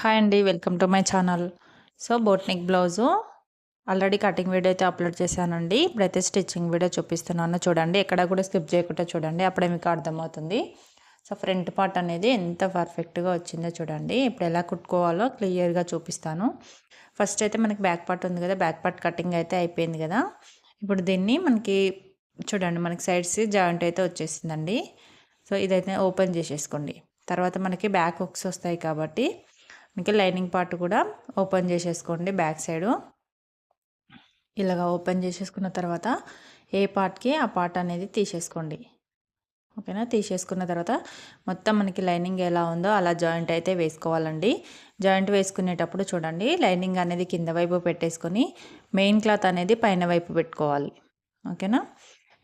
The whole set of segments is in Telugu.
హాయ్ అండి welcome to my channel so boat neck blouse already cutting video అయితే అప్లోడ్ చేశానండి. ఇప్పుడైతే స్టిచ్చింగ్ వీడియో చూపిస్తున్నాను. చూడండి ఎక్కడ కూడా స్కిప్ చేయకుండా చూడండి. అప్పుడే మీకు అర్థమవుతుంది. సో ఫ్రంట్ పార్ట్ అనేది ఎంత పర్ఫెక్ట్గా వచ్చిందో చూడండి. ఇప్పుడు ఎలా కుట్టుకోవాలో క్లియర్గా చూపిస్తాను. ఫస్ట్ అయితే మనకి బ్యాక్ పార్ట్ ఉంది కదా. బ్యాక్ పార్ట్ కటింగ్ అయితే అయిపోయింది కదా. ఇప్పుడు దీన్ని మనకి చూడండి మనకి సైడ్స్ జాయింట్ అయితే వచ్చేసిందండి. సో ఇదైతే ఓపెన్ చేసేసుకోండి. తర్వాత మనకి బ్యాక్ హుక్స్ వస్తాయి కాబట్టి మనకి లైనింగ్ పార్ట్ కూడా ఓపెన్ చేసేసుకోండి బ్యాక్ సైడు. ఇలాగా ఓపెన్ చేసేసుకున్న తర్వాత ఏ పార్ట్కి ఆ పార్ట్ అనేది తీసేసుకోండి. ఓకేనా? తీసేసుకున్న తర్వాత మొత్తం మనకి లైనింగ్ ఎలా ఉందో అలా జాయింట్ అయితే వేసుకోవాలండి. జాయింట్ వేసుకునేటప్పుడు చూడండి లైనింగ్ అనేది కింద వైపు పెట్టేసుకొని మెయిన్ క్లాత్ అనేది పైన వైపు పెట్టుకోవాలి. ఓకేనా?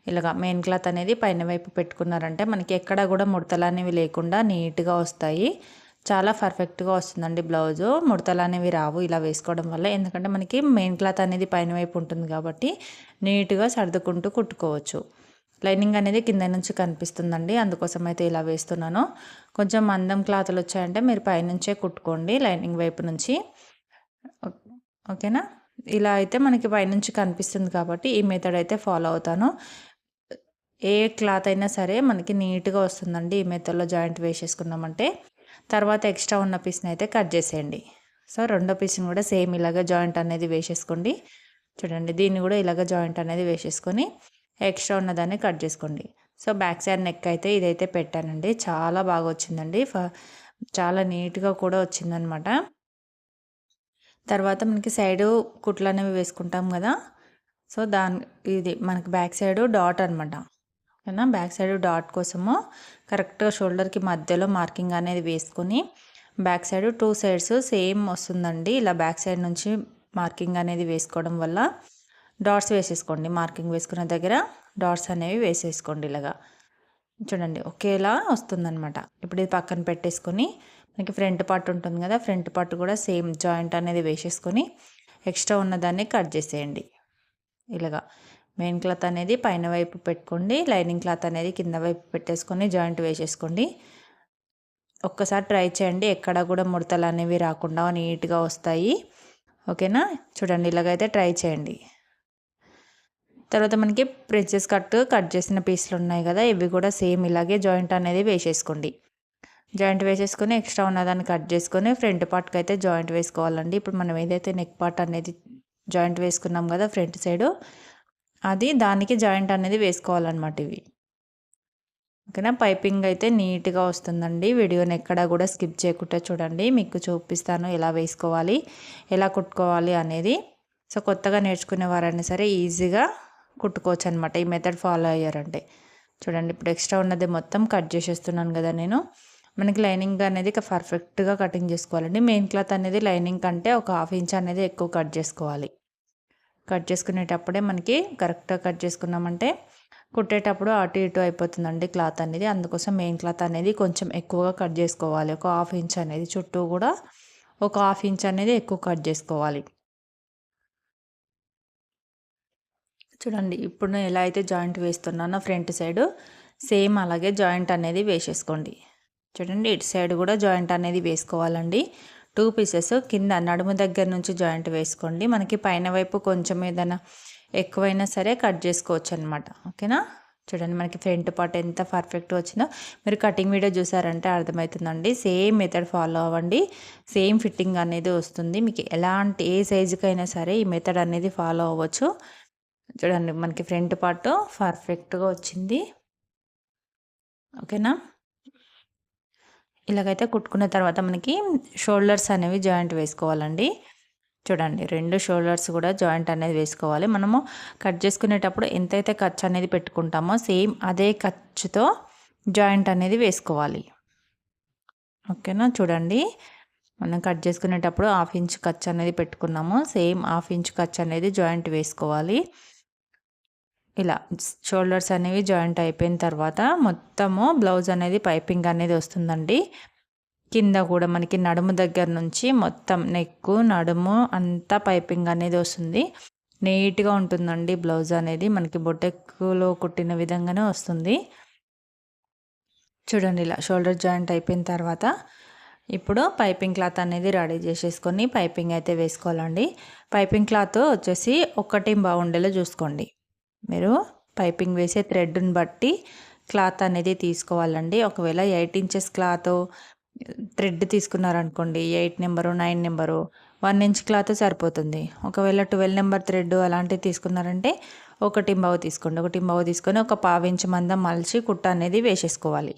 ఇలాగా మెయిన్ క్లాత్ అనేది పైన వైపు పెట్టుకున్నారంటే మనకి ఎక్కడ కూడా ముడతలు అనేవి లేకుండా నీట్గా వస్తాయి. చాలా పర్ఫెక్ట్గా వస్తుందండి బ్లౌజు. ముడతలు అనేవి రావు ఇలా వేసుకోవడం వల్ల. ఎందుకంటే మనకి మెయిన్ క్లాత్ అనేది పైన వైపు ఉంటుంది కాబట్టి నీట్గా సర్దుకుంటూ కుట్టుకోవచ్చు. లైనింగ్ అనేది కింద నుంచి కనిపిస్తుందండి. అందుకోసం అయితే ఇలా వేస్తున్నాను. కొంచెం మందం క్లాత్లు వచ్చాయంటే మీరు పైనుంచే కుట్టుకోండి లైనింగ్ వైపు నుంచి. ఓకేనా? ఇలా అయితే మనకి పైనుంచి కనిపిస్తుంది కాబట్టి ఈ మెథడ్ అయితే ఫాలో అవుతాను. ఏ క్లాత్ అయినా సరే మనకి నీట్గా వస్తుందండి ఈ మెథడ్లో జాయింట్ వేసేసుకున్నామంటే తర్వాత ఎక్స్ట్రా ఉన్న పీస్ని అయితే కట్ చేసేయండి. సో రెండో పీస్ని కూడా సేమ్ ఇలాగ జాయింట్ అనేది వేసేసుకోండి. చూడండి దీన్ని కూడా ఇలాగ జాయింట్ అనేది వేసేసుకొని ఎక్స్ట్రా ఉన్నదాన్ని కట్ చేసుకోండి. సో బ్యాక్ సైడ్ నెక్ అయితే ఇదైతే పెట్టానండి. చాలా బాగా వచ్చిందండి. చాలా నీట్గా కూడా వచ్చిందనమాట. తర్వాత మనకి సైడు కుట్లు అనేవి వేసుకుంటాం కదా. సో దాని ఇది మనకి బ్యాక్ సైడు డాట్ అనమాట. ఓకేనా? బ్యాక్ సైడ్ డాట్ కోసము కరెక్ట్గా షోల్డర్కి మధ్యలో మార్కింగ్ అనేది వేసుకొని back side two sides same వస్తుందండి. ఇలా బ్యాక్ సైడ్ నుంచి మార్కింగ్ అనేది వేసుకోవడం వల్ల డాట్స్ వేసేసుకోండి. మార్కింగ్ వేసుకున్న దగ్గర డాట్స్ అనేవి వేసేసుకోండి ఇలాగా. చూడండి ఒకేలా వస్తుందన్నమాట. ఇప్పుడు ఇది పక్కన పెట్టేసుకొని మనకి ఫ్రంట్ పార్ట్ ఉంటుంది కదా ఫ్రంట్ పార్ట్ కూడా సేమ్ జాయింట్ అనేది వేసేసుకొని ఎక్స్ట్రా ఉన్నదాన్ని కట్ చేసేయండి. ఇలాగా. మెయిన్ క్లాత్ అనేది పైన వైపు పెట్టుకోండి. లైనింగ్ క్లాత్ అనేది కింద వైపు పెట్టేసుకొని జాయింట్ వేసేసుకోండి. ఒక్కసారి ట్రై చేయండి. ఎక్కడ కూడా ముడతలు అనేవి రాకుండా నీట్గా వస్తాయి. ఓకేనా? చూడండి ఇలాగైతే ట్రై చేయండి. తర్వాత మనకి ప్రిన్సెస్ కట్ కట్ చేసిన పీసులు ఉన్నాయి కదా ఇవి కూడా సేమ్ ఇలాగే జాయింట్ అనేది వేసేసుకోండి. జాయింట్ వేసేసుకొని ఎక్స్ట్రా ఉన్నదాన్ని కట్ చేసుకొని ఫ్రంట్ పార్ట్కి అయితే జాయింట్ వేసుకోవాలండి. ఇప్పుడు మనం ఏదైతే నెక్ పార్ట్ అనేది జాయింట్ వేసుకున్నాం కదా ఫ్రంట్ సైడు అది దానికి జాయింట్ అనేది వేసుకోవాలన్నమాట ఇవి. ఓకేనా? పైపింగ్ అయితే నీట్గా వస్తుందండి. వీడియోని ఎక్కడ కూడా స్కిప్ చేయకుండా చూడండి. మీకు చూపిస్తాను ఎలా వేసుకోవాలి ఎలా కుట్టుకోవాలి అనేది. సో కొత్తగా నేర్చుకునే వారైనా సరే ఈజీగా కుట్టుకోవచ్చు అనమాట ఈ మెథడ్ ఫాలో అయ్యారంటే. చూడండి ఇప్పుడు ఎక్స్ట్రా ఉన్నది మొత్తం కట్ చేసేస్తున్నాను కదా నేను. మనకి లైనింగ్ అనేది పర్ఫెక్ట్గా కటింగ్ చేసుకోవాలండి. మెయిన్ క్లాత్ అనేది లైనింగ్ కంటే ఒక హాఫ్ ఇంచ్ అనేది ఎక్కువ కట్ చేసుకోవాలి. కట్ చేసుకునేటప్పుడే మనకి కరెక్ట్గా కట్ చేసుకున్నామంటే కుట్టేటప్పుడు అటు ఇటు అయిపోతుందండి క్లాత్ అనేది. అందుకోసం మెయిన్ క్లాత్ అనేది కొంచెం ఎక్కువగా కట్ చేసుకోవాలి. ఒక హాఫ్ ఇంచ్ అనేది చుట్టూ కూడా ఒక హాఫ్ ఇంచ్ అనేది ఎక్కువ కట్ చేసుకోవాలి. చూడండి ఇప్పుడు నేను ఎలా అయితే జాయింట్ వేస్తున్నానో ఫ్రంట్ సైడ్ సేమ్ అలాగే జాయింట్ అనేది వేసేసుకోండి. చూడండి ఇటు సైడ్ కూడా జాయింట్ అనేది వేసుకోవాలండి. టూ పీసెస్ కింద నడుము దగ్గర నుంచి జాయింట్ వేసుకోండి. మనకి పైన వైపు కొంచెం ఏదైనా ఎక్కువైనా సరే కట్ చేసుకోవచ్చు అనమాట ఓకేనా? చూడండి మనకి ఫ్రంట్ పార్ట్ ఎంత పర్ఫెక్ట్ వచ్చిందో. మీరు కటింగ్ వీడియో చూసారంటే అర్థమవుతుందండి. సేమ్ మెథడ్ ఫాలో అవ్వండి. సేమ్ ఫిట్టింగ్ అనేది వస్తుంది. మీకు ఎలాంటి ఏ సైజుకైనా సరే ఈ మెథడ్ అనేది ఫాలో అవ్వచ్చు. చూడండి మనకి ఫ్రంట్ పార్ట్ పర్ఫెక్ట్గా వచ్చింది. ఓకేనా? ఇలాగైతే కుట్టుకున్న తర్వాత మనకి షోల్డర్స్ అనేవి జాయింట్ వేసుకోవాలండి. చూడండి రెండు షోల్డర్స్ కూడా జాయింట్ అనేది వేసుకోవాలి. మనము కట్ చేసుకునేటప్పుడు ఎంతైతే ఖర్చు అనేది పెట్టుకుంటామో సేమ్ అదే ఖర్చుతో జాయింట్ అనేది వేసుకోవాలి. ఓకేనా? చూడండి మనం కట్ చేసుకునేటప్పుడు హాఫ్ ఇంచ్ ఖర్చు అనేది పెట్టుకున్నాము. సేమ్ హాఫ్ ఇంచ్ ఖర్చు అనేది జాయింట్ వేసుకోవాలి. ఇలా షోల్డర్స్ అనేవి జాయింట్ అయిపోయిన తర్వాత మొత్తము బ్లౌజ్ అనేది పైపింగ్ అనేది వస్తుందండి. కింద కూడా మనకి నడుము దగ్గర నుంచి మొత్తం నెక్ నడుము అంతా పైపింగ్ అనేది వస్తుంది. నీట్గా ఉంటుందండి బ్లౌజ్ అనేది. మనకి బొటెక్కులో కుట్టిన విధంగానే వస్తుంది. చూడండి ఇలా షోల్డర్ జాయింట్ అయిపోయిన తర్వాత ఇప్పుడు పైపింగ్ క్లాత్ అనేది రెడీ చేసేసుకొని పైపింగ్ అయితే వేసుకోవాలండి. పైపింగ్ క్లాత్ వచ్చేసి ఒకటి బాగుండేలా చూసుకోండి. మీరు పైపింగ్ వేసే థ్రెడ్ని బట్టి క్లాత్ అనేది తీసుకోవాలండి. ఒకవేళ eight inches cloth thread తీసుకున్నారనుకోండి eight number nine number one inch cloth సరిపోతుంది. ఒకవేళ ట్వెల్వ్ నెంబర్ థ్రెడ్ అలాంటివి తీసుకున్నారంటే ఒక టింబావు తీసుకోండి. ఒక టింబావు తీసుకొని ఒక పావించి మందం మలిచి కుట్ట అనేది వేసేసుకోవాలి.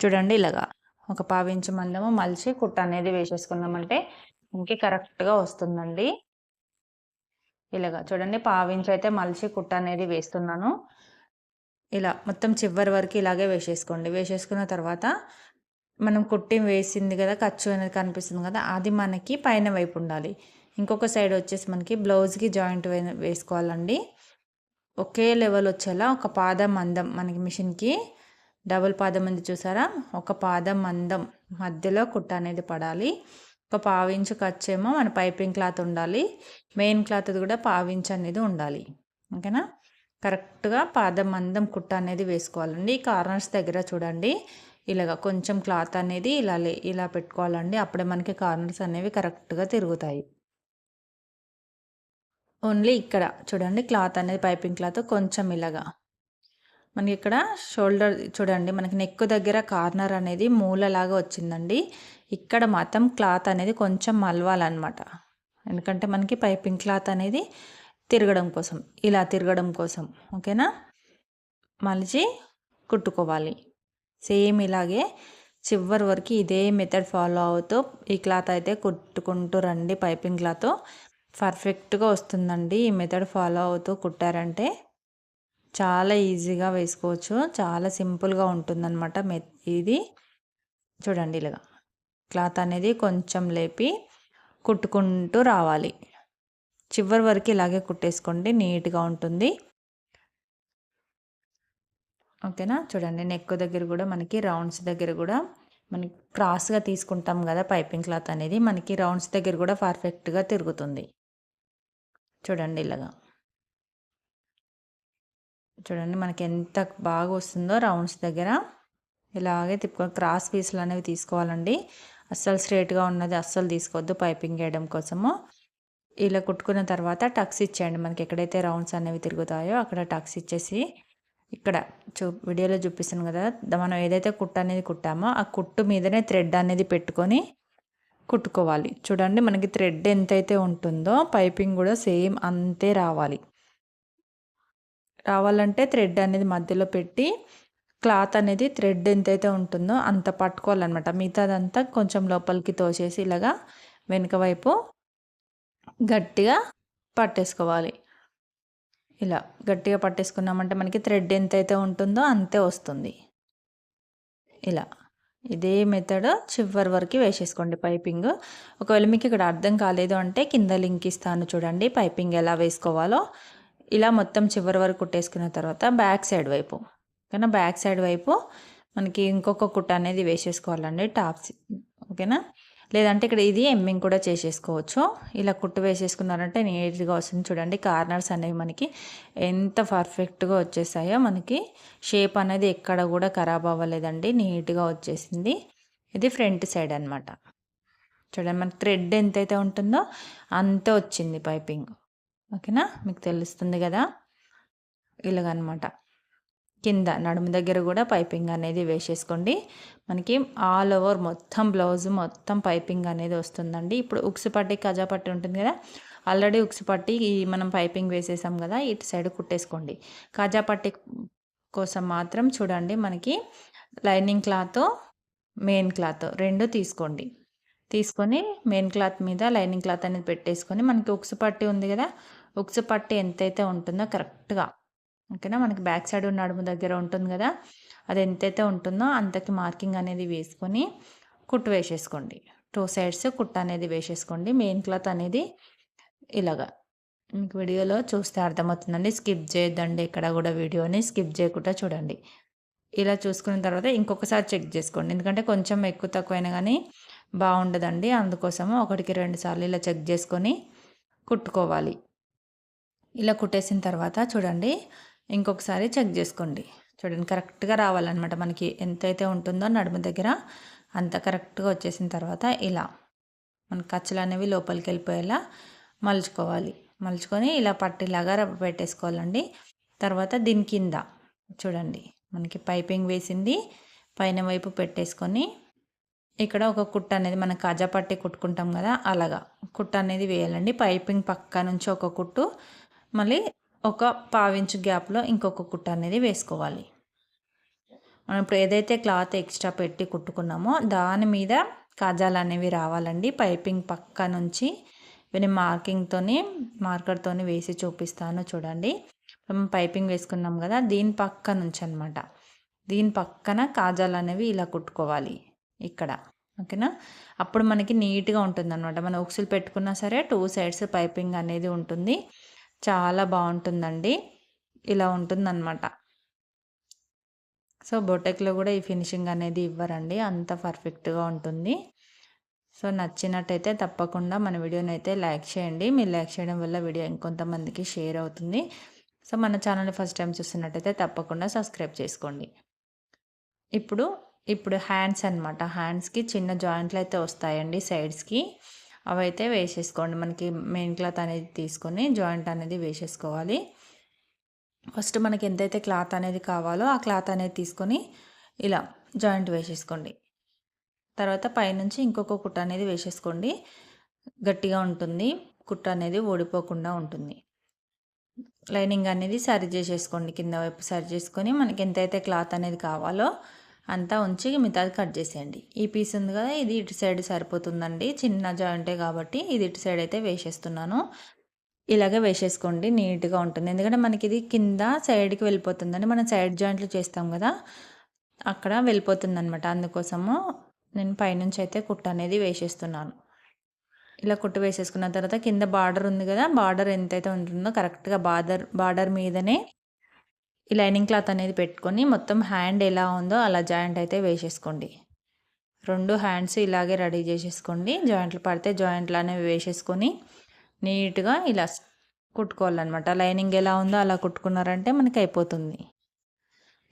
చూడండి ఇలాగా. ఒక పావించి మందము మలిచి కుట్ట అనేది వేసేసుకున్నామంటే ఇంకే కరెక్ట్గా వస్తుందండి. ఇలాగా చూడండి పావించి అయితే మలిచి కుట్ట అనేది వేస్తున్నాను. ఇలా మొత్తం చివరి వరకు ఇలాగే వేసేసుకోండి. వేసేసుకున్న తర్వాత మనం కుట్టి వేసింది కదా ఖర్చు అనేది కనిపిస్తుంది కదా అది మనకి పైన వైపు ఉండాలి. ఇంకొక సైడ్ వచ్చేసి మనకి బ్లౌజ్కి జాయింట్ వేసుకోవాలండి. ఒకే లెవెల్ వచ్చేలా ఒక పాదం మందం మనకి మిషన్కి డబుల్ పాదం ఉంది చూసారా? ఒక పాదం మందం మధ్యలో కుట్ట అనేది పడాలి. ఒక పావించు ఖర్చేమో మన పైపింగ్ క్లాత్ ఉండాలి. మెయిన్ క్లాత్ కూడా పావించు అనేది ఉండాలి. ఓకేనా? కరెక్ట్గా పాదం మందం కుట్ట అనేది వేసుకోవాలండి. కార్నర్స్ దగ్గర చూడండి. ఇలాగ కొంచెం క్లాత్ అనేది ఇలా ఇలా పెట్టుకోవాలండి. అప్పుడే మనకి కార్నర్స్ అనేవి కరెక్ట్గా తిరుగుతాయి. ఓన్లీ ఇక్కడ చూడండి క్లాత్ అనేది పైపింగ్ క్లాత్ కొంచెం ఇలాగా. మనకి ఇక్కడ షోల్డర్ చూడండి మనకి నెక్ దగ్గర కార్నర్ అనేది మూలలాగా వచ్చిందండి. ఇక్కడ మాత్రం క్లాత్ అనేది కొంచెం మలవాలన్నమాట. ఎందుకంటే మనకి పైపింగ్ క్లాత్ అనేది తిరగడం కోసం ఇలా తిరగడం కోసం ఓకేనా? మలిచి కుట్టుకోవాలి. సేమ్ ఇలాగే చివరి వరకు ఇదే మెథడ్ ఫాలో అవుతూ ఈ క్లాత్ అయితే కుట్టుకుంటూ రండి. పైపింగ్ క్లాత్ పర్ఫెక్ట్గా వస్తుందండి ఈ మెథడ్ ఫాలో అవుతూ కుట్టారంటే. చాలా ఈజీగా వేసుకోవచ్చు. చాలా సింపుల్గా ఉంటుందన్నమాట మె ఇది. చూడండి ఇలాగా. క్లాత్ అనేది కొంచెం లేపి కుట్టుకుంటూ రావాలి. చివరి వరకు ఇలాగే కుట్టేసుకోండి. నీట్గా ఉంటుంది. ఓకేనా? చూడండి నెక్ దగ్గర కూడా మనకి రౌండ్స్ దగ్గర కూడా మనకి క్రాస్గా తీసుకుంటాం కదా పైపింగ్ క్లాత్ అనేది. మనకి రౌండ్స్ దగ్గర కూడా పర్ఫెక్ట్గా తిరుగుతుంది. చూడండి ఇలాగా. చూడండి మనకి ఎంత బాగా వస్తుందో రౌండ్స్ దగ్గర. ఇలాగే తిప్పుకొని క్రాస్ పీసులు అనేవి తీసుకోవాలండి. అస్సలు స్ట్రేట్గా ఉన్నది అస్సలు తీసుకోవద్దు పైపింగ్ వేయడం కోసము. ఇలా కుట్టుకున్న తర్వాత టక్స్ ఇచ్చేయండి. మనకి ఎక్కడైతే రౌండ్స్ అనేవి తిరుగుతాయో అక్కడ టక్స్ ఇచ్చేసి ఇక్కడ చూ వీడియోలో చూపిస్తాను కదా మనం ఏదైతే కుట్ట అనేది కుట్టామో ఆ కుట్టు మీదనే థ్రెడ్ అనేది పెట్టుకొని కుట్టుకోవాలి. చూడండి మనకి థ్రెడ్ ఎంతైతే ఉంటుందో పైపింగ్ కూడా సేమ్ అంతే రావాలి. రావాలంటే థ్రెడ్ అనేది మధ్యలో పెట్టి క్లాత్ అనేది థ్రెడ్ ఎంతైతే ఉంటుందో అంత పట్టుకోవాలన్నమాట. మిగతాదంతా కొంచెం లోపలికి తోసేసి ఇలాగా వెనుక వైపు గట్టిగా పట్టేసుకోవాలి. ఇలా గట్టిగా పట్టేసుకున్నామంటే మనకి థ్రెడ్ ఎంతైతే ఉంటుందో అంతే వస్తుంది. ఇలా ఇదే మెథడ్ చివరి వరకు వేసేసుకోండి పైపింగ్. ఒకవేళ మీకు ఇక్కడ అర్థం కాలేదు అంటే కింద లింక్ ఇస్తాను చూడండి. పైపింగ్ ఎలా వేసుకోవాలో ఇలా మొత్తం చివరి వరకు కుట్టేసుకున్న తర్వాత బ్యాక్ సైడ్ వైపు. ఓకేనా? బ్యాక్ సైడ్ వైపు మనకి ఇంకొక కుట్ట అనేది వేసేసుకోవాలండి టాప్స్. ఓకేనా? లేదంటే ఇక్కడ ఇది ఎమ్మింగ్ కూడా చేసేసుకోవచ్చు. ఇలా కుట్టు వేసేసుకున్నారంటే నీట్గా వస్తుంది. చూడండి కార్నర్స్ అనేవి మనకి ఎంత పర్ఫెక్ట్గా వచ్చేసాయో మనకి షేప్ అనేది ఎక్కడ కూడా ఖరాబ్ అవ్వలేదండి నీట్గా వచ్చేసింది. ఇది ఫ్రంట్ సైడ్ అనమాట చూడండి మన థ్రెడ్ ఎంతైతే ఉంటుందో అంతే వచ్చింది పైపింగ్. ఓకేనా? మీకు తెలుస్తుంది కదా? ఇలాగనమాట. కింద నడుము దగ్గర కూడా పైపింగ్ అనేది వేసేసుకోండి. మనకి ఆల్ ఓవర్ మొత్తం బ్లౌజ్ మొత్తం పైపింగ్ అనేది వస్తుందండి. ఇప్పుడు ఉక్సుపట్టి కజా పట్టి ఉంటుంది కదా? ఆల్రెడీ ఉక్సుపట్టి మనం పైపింగ్ వేసేసాం కదా? ఇటు సైడ్ కుట్టేసుకోండి. కాజా పట్టి కోసం మాత్రం చూడండి మనకి లైనింగ్ క్లాత్ మెయిన్ క్లాత్ రెండు తీసుకోండి. తీసుకొని మెయిన్ క్లాత్ మీద లైనింగ్ క్లాత్ అనేది పెట్టేసుకొని మనకి ఉక్సు పట్టి ఉంది కదా? ఉక్స్ పట్టి ఎంతైతే ఉంటుందో కరెక్ట్గా. ఓకేనా? మనకి బ్యాక్ సైడ్ నడుము దగ్గర ఉంటుంది కదా? అది ఎంతైతే ఉంటుందో అంతకి మార్కింగ్ అనేది వేసుకొని కుట్టు వేసేసుకోండి. టూ సైడ్స్ కుట్ట అనేది వేసేసుకోండి. మెయిన్ క్లాత్ అనేది ఇలాగా. మీకు వీడియోలో చూస్తే అర్థమవుతుందండి. స్కిప్ చేయొద్దండి. ఇక్కడ కూడా వీడియోని స్కిప్ చేయకుండా చూడండి. ఇలా చూసుకున్న తర్వాత ఇంకొకసారి చెక్ చేసుకోండి. ఎందుకంటే కొంచెం ఎక్కువ తక్కువైనా కానీ బాగుండదండి. అందుకోసము ఒకటికి రెండు సార్లు ఇలా చెక్ చేసుకొని కుట్టుకోవాలి. ఇలా కుట్టేసిన తర్వాత చూడండి ఇంకొకసారి చెక్ చేసుకోండి. చూడండి కరెక్ట్గా రావాలన్నమాట మనకి ఎంతైతే ఉంటుందో నడుము దగ్గర అంత కరెక్ట్గా వచ్చేసిన తర్వాత ఇలా మన ఖర్చులు అనేవి లోపలికి వెళ్ళిపోయేలా మలుచుకోవాలి. మలుచుకొని ఇలా పట్టిలాగా పెట్టేసుకోవాలండి. తర్వాత దీని కింద చూడండి మనకి పైపింగ్ వేసింది పైన వైపు పెట్టేసుకొని ఇక్కడ ఒక కుట్ట అనేది మనం కాజా పట్టి కుట్టుకుంటాం కదా అలాగా కుట్ట అనేది వేయాలండి. పైపింగ్ పక్క నుంచి ఒక కుట్టు మళ్ళీ ఒక పావించు గ్యాప్లో ఇంకొక కుట్ట అనేది వేసుకోవాలి. మనం ఇప్పుడు ఏదైతే క్లాత్ ఎక్స్ట్రా పెట్టి కుట్టుకున్నామో దాని మీద కాజాలు అనేవి రావాలండి. పైపింగ్ పక్క నుంచి ఇవి మార్కింగ్తోని మార్కర్తోని వేసి చూపిస్తాను చూడండి. మనం పైపింగ్ వేసుకున్నాం కదా దీని పక్క నుంచి అనమాట దీని పక్కన కాజాలు అనేవి ఇలా కుట్టుకోవాలి ఇక్కడ. ఓకేనా? అప్పుడు మనకి నీట్గా ఉంటుంది అనమాట మనం ఉక్సులు పెట్టుకున్నా సరే టూ సైడ్స్ పైపింగ్ అనేది ఉంటుంది. చాలా బాగుంటుందండి. ఇలా ఉంటుందన్నమాట. సో బొటెక్లో కూడా ఈ ఫినిషింగ్ అనేది ఇవ్వరండి. అంత పర్ఫెక్ట్గా ఉంటుంది. సో నచ్చినట్టయితే తప్పకుండా మన వీడియోని అయితే లైక్ చేయండి. మీరు లైక్ చేయడం వల్ల వీడియో ఇంకొంతమందికి షేర్ అవుతుంది. సో మన ఛానల్ని ఫస్ట్ టైం చూస్తున్నట్టయితే తప్పకుండా సబ్స్క్రైబ్ చేసుకోండి. ఇప్పుడు ఇప్పుడు హ్యాండ్స్ అనమాట హ్యాండ్స్కి చిన్న జాయింట్లు అయితే వస్తాయండి సైడ్స్కి. అవి అయితే వేసేసుకోండి. మనకి మెయిన్ క్లాత్ అనేది తీసుకొని జాయింట్ అనేది వేసేసుకోవాలి. ఫస్ట్ మనకి ఎంతైతే క్లాత్ అనేది కావాలో ఆ క్లాత్ అనేది తీసుకొని ఇలా జాయింట్ వేసేసుకోండి. తర్వాత పైనుంచి ఇంకొక కుట్ట అనేది వేసేసుకోండి. గట్టిగా ఉంటుంది. కుట్ట అనేది ఓడిపోకుండా ఉంటుంది. లైనింగ్ అనేది సరి చేసేసుకోండి. కింద వైపు సరి చేసుకొని మనకి ఎంతైతే క్లాత్ అనేది కావాలో అంతా ఉంచి మిగతాది కట్ చేసేయండి. ఈ పీస్ ఉంది కదా ఇది ఇటు సైడ్ సరిపోతుందండి. చిన్న జాయింటే కాబట్టి ఇది ఇటు సైడ్ అయితే వేసేస్తున్నాను. ఇలాగే వేసేసుకోండి నీట్గా ఉంటుంది. ఎందుకంటే మనకి ఇది కింద సైడ్కి వెళ్ళిపోతుందండి. మనం సైడ్ జాయింట్లు చేస్తాం కదా అక్కడ వెళ్ళిపోతుంది అనమాట అందుకోసము నేను పైనుంచి అయితే కుట్ట అనేది వేసేస్తున్నాను. ఇలా కుట్టు వేసేసుకున్న తర్వాత కింద బార్డర్ ఉంది కదా బార్డర్ ఎంతైతే ఉంటుందో కరెక్ట్గా బార్డర్ బార్డర్ మీదనే ఈ లైనింగ్ క్లాత్ అనేది పెట్టుకొని మొత్తం హ్యాండ్ ఎలా ఉందో అలా జాయింట్ అయితే వేసేసుకోండి. రెండు హ్యాండ్స్ ఇలాగే రెడీ చేసేసుకోండి. జాయింట్లు పడితే జాయింట్లు అనేవి వేసేసుకొని నీట్గా ఇలా కుట్టుకోవాలన్నమాట. లైనింగ్ ఎలా ఉందో అలా కుట్టుకున్నారంటే మనకి అయిపోతుంది.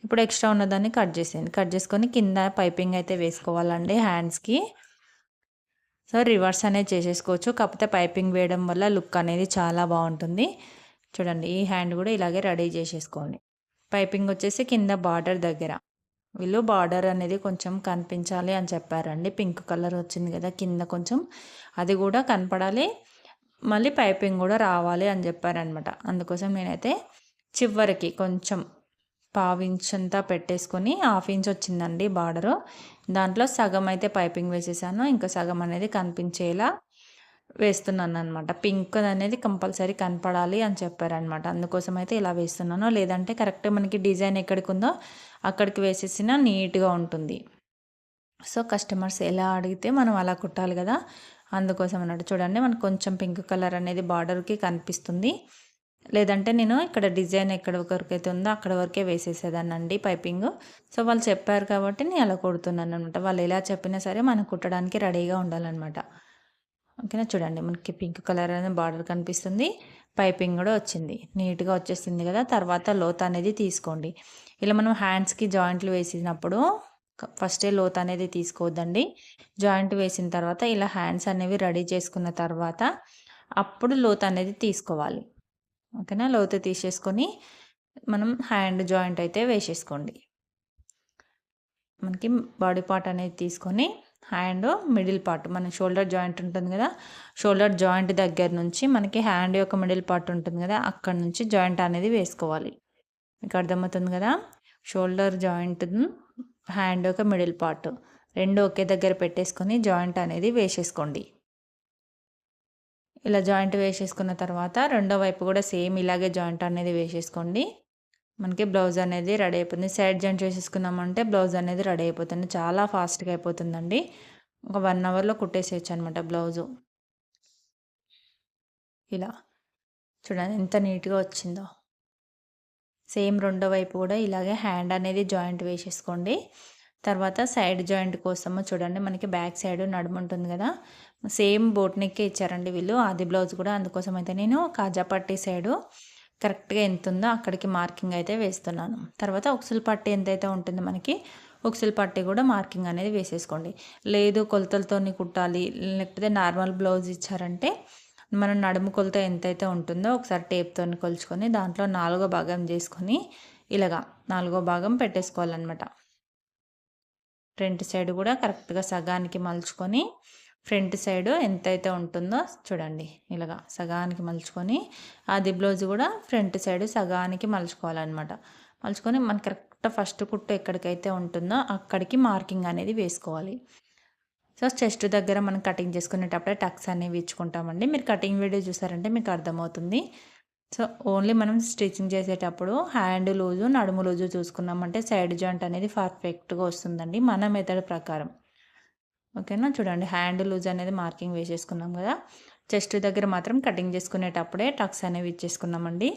ఇప్పుడు ఎక్స్ట్రా ఉన్నదాన్ని కట్ చేసేయండి. కట్ చేసుకొని కింద పైపింగ్ అయితే వేసుకోవాలండి హ్యాండ్స్కి. సో రివర్స్ అనేది చేసేసుకోవచ్చు. కాకపోతే పైపింగ్ వేయడం వల్ల లుక్ అనేది చాలా బాగుంటుంది. చూడండి ఈ హ్యాండ్ కూడా ఇలాగే రెడీ చేసేసుకోండి. పైపింగ్ వచ్చేసి కింద బార్డర్ దగ్గర. వీళ్ళు బార్డర్ అనేది కొంచెం కనిపించాలి అని చెప్పారండి. పింక్ కలర్ వచ్చింది కదా కింద కొంచెం అది కూడా కనపడాలి. మళ్ళీ పైపింగ్ కూడా రావాలి అని చెప్పారనమాట అందుకోసం నేనైతే చివరికి కొంచెం పావించంతా పెట్టేసుకొని హాఫ్ ఇంచ్ వచ్చిందండి బార్డరు. దాంట్లో సగం అయితే పైపింగ్ వేసేసాను. ఇంకా సగం అనేది కనిపించేలా వేస్తున్నాను అనమాట పింక్ అనేది కంపల్సరీ కనపడాలి అని చెప్పారనమాట అందుకోసం అయితే ఇలా వేస్తున్నాను. లేదంటే కరెక్ట్ మనకి డిజైన్ ఎక్కడికి ఉందో అక్కడికి వేసేసిన నీట్గా ఉంటుంది. సో కస్టమర్స్ ఎలా అడిగితే మనం అలా కుట్టాలి కదా. అందుకోసం అన్నట్టు చూడండి. మనకు కొంచెం పింక్ కలర్ అనేది బార్డర్కి కనిపిస్తుంది. లేదంటే నేను ఇక్కడ డిజైన్ ఎక్కడ వరకు అయితే ఉందో అక్కడ వరకే వేసేసేదానండి పైపింగ్. సో వాళ్ళు చెప్పారు కాబట్టి నేను అలా కుడుతున్నాను అనమాట వాళ్ళు ఎలా చెప్పినా సరే మనం కుట్టడానికి రెడీగా ఉండాలన్నమాట. ఓకేనా? చూడండి మనకి పింక్ కలర్ అనేది బార్డర్ కనిపిస్తుంది. పైపింగ్ కూడా వచ్చింది. నీట్గా వచ్చేసింది కదా? తర్వాత లోత్ అనేది తీసుకోండి. ఇలా మనం హ్యాండ్స్కి జాయింట్లు వేసినప్పుడు ఫస్టే లోత్ అనేది తీసుకోవద్దండి. జాయింట్ వేసిన తర్వాత ఇలా హ్యాండ్స్ అనేవి రెడీ చేసుకున్న తర్వాత అప్పుడు లోత్ అనేది తీసుకోవాలి. ఓకేనా? లోతు తీసేసుకొని మనం హ్యాండ్ జాయింట్ అయితే వేసేసుకోండి. మనకి బాడీ పార్ట్ అనేది తీసుకొని హ్యాండ్ మిడిల్ పార్ట్. మన షోల్డర్ జాయింట్ ఉంటుంది కదా షోల్డర్ జాయింట్ దగ్గర నుంచి మనకి హ్యాండ్ యొక్క మిడిల్ పార్ట్ ఉంటుంది కదా అక్కడ నుంచి జాయింట్ అనేది వేసుకోవాలి. మీకు అర్థమవుతుంది కదా? షోల్డర్ జాయింట్ హ్యాండ్ యొక్క మిడిల్ పార్ట్. రెండు ఒకే దగ్గర పెట్టేసుకొని జాయింట్ అనేది వేసేసుకోండి. ఇలా జాయింట్ వేసేసుకున్న తర్వాత రెండో వైపు కూడా సేమ్ ఇలాగే జాయింట్ అనేది వేసేసుకోండి. మనకి బ్లౌజ్ అనేది రెడీ అయిపోతుంది. సైడ్ జాయింట్ చేసేసుకున్నామంటే బ్లౌజ్ అనేది రెడీ అయిపోతుంది. చాలా ఫాస్ట్గా అయిపోతుందండి. ఒక వన్ అవర్లో కుట్టేసేయచ్చు అనమాట బ్లౌజు. ఇలా. చూడండి ఎంత నీట్గా వచ్చిందో. సేమ్ రెండో వైపు కూడా ఇలాగే హ్యాండ్ అనేది జాయింట్ వేసేసుకోండి. తర్వాత సైడ్ జాయింట్ కోసము చూడండి మనకి బ్యాక్ సైడ్ నడుము ఉంటుంది కదా. సేమ్ బోట్నెక్కే ఇచ్చారండి వీళ్ళు. ఆది బ్లౌజ్ కూడా అందుకోసం అయితే నేను కాజా పట్టి సైడు కరెక్ట్గా ఎంత ఉందో అక్కడికి మార్కింగ్ అయితే వేస్తున్నాను. తర్వాత ఉక్సులు పట్టి ఎంతైతే ఉంటుందో మనకి ఉక్సులు పట్టి కూడా మార్కింగ్ అనేది వేసేసుకోండి. లేదు కొలతలతోని కుట్టాలి లేకపోతే నార్మల్ బ్లౌజ్ ఇచ్చారంటే మనం నడుము కొలత ఎంతైతే ఉంటుందో ఒకసారి టేప్తో కొలుచుకొని దాంట్లో నాలుగో భాగం చేసుకొని ఇలాగా నాలుగో భాగం పెట్టేసుకోవాలన్నమాట. ఫ్రంట్ సైడ్ కూడా కరెక్ట్గా సగానికి మలుచుకొని ఫ్రంట్ సైడ్ ఎంతైతే ఉంటుందో చూడండి ఇలాగా సగానికి మలుచుకొని అది బ్లౌజ్ కూడా ఫ్రంట్ సైడ్ సగానికి మలుచుకోవాలన్నమాట. మలుచుకొని మనకి కరెక్ట్ ఫస్ట్ కుట్టు ఎక్కడికైతే ఉంటుందో అక్కడికి మార్కింగ్ అనేది వేసుకోవాలి. సో చెస్ట్ దగ్గర మనం కటింగ్ చేసుకునేటప్పుడే టక్స్ అనేవి ఇచ్చుకుంటామండి. మీరు కటింగ్ వీడియో చూసారంటే మీకు అర్థమవుతుంది. సో ఓన్లీ మనం స్టిచ్చింగ్ చేసేటప్పుడు హ్యాండ్ లూజు నడుము లూజు చూసుకున్నామంటే సైడ్ జాయింట్ అనేది పర్ఫెక్ట్గా వస్తుందండి మన మెథడ్ ప్రకారం. ఓకేనా? చూడండి హ్యాండ్ లూజ్ అనేది మార్కింగ్ వేసేసుకున్నాం కదా. చెస్ట్ దగ్గర మాత్రం కటింగ్ చేసుకునేటప్పుడే టక్స్ అనేవి ఇచ్చేసుకున్నామండి.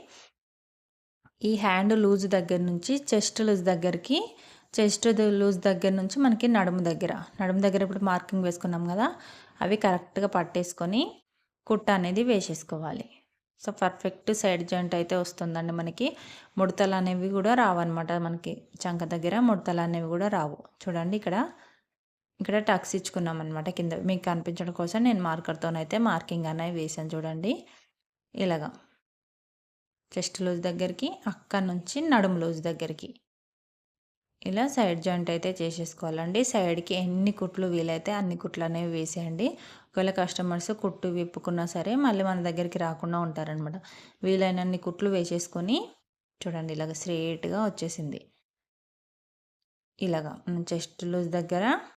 ఈ హ్యాండ్ లూజ్ దగ్గర నుంచి చెస్ట్ లూజ్ దగ్గరికి చెస్ట్ లూజ్ దగ్గర నుంచి మనకి నడుము దగ్గర నడుము దగ్గర ఇప్పుడు మార్కింగ్ వేసుకున్నాం కదా అవి కరెక్ట్గా పట్టేసుకొని కుట్ట అనేది వేసేసుకోవాలి. సో పర్ఫెక్ట్ సైడ్ జాయింట్ అయితే వస్తుందండి మనకి. ముడతలు అనేవి కూడా రావన్నమాట మనకి. చంక దగ్గర ముడతలు అనేవి కూడా రావు. చూడండి ఇక్కడ ఇక్కడ టక్స్ ఇచ్చుకున్నాం అనమాట కింద. మీకు కనిపించడం కోసం నేను మార్కర్తోనైతే మార్కింగ్ అనేవి వేసాను చూడండి. ఇలాగా. చెస్ట్ లూజ్ దగ్గరికి అక్కడ నుంచి నడుము లూజ్ దగ్గరికి. ఇలా సైడ్ జాయింట్ అయితే చేసేసుకోవాలండి. సైడ్కి ఎన్ని కుట్లు వీలైతే అన్ని కుట్లు అనేవి వేసేయండి. ఒకవేళ కస్టమర్స్ కుట్టు విప్పుకున్నా సరే మళ్ళీ మన దగ్గరికి రాకుండా ఉంటారనమాట వీలైనన్ని కుట్లు వేసేసుకొని చూడండి ఇలాగ స్ట్రేట్గా వచ్చేసింది. ఇలాగా చెస్ట్ లూజ్ దగ్గర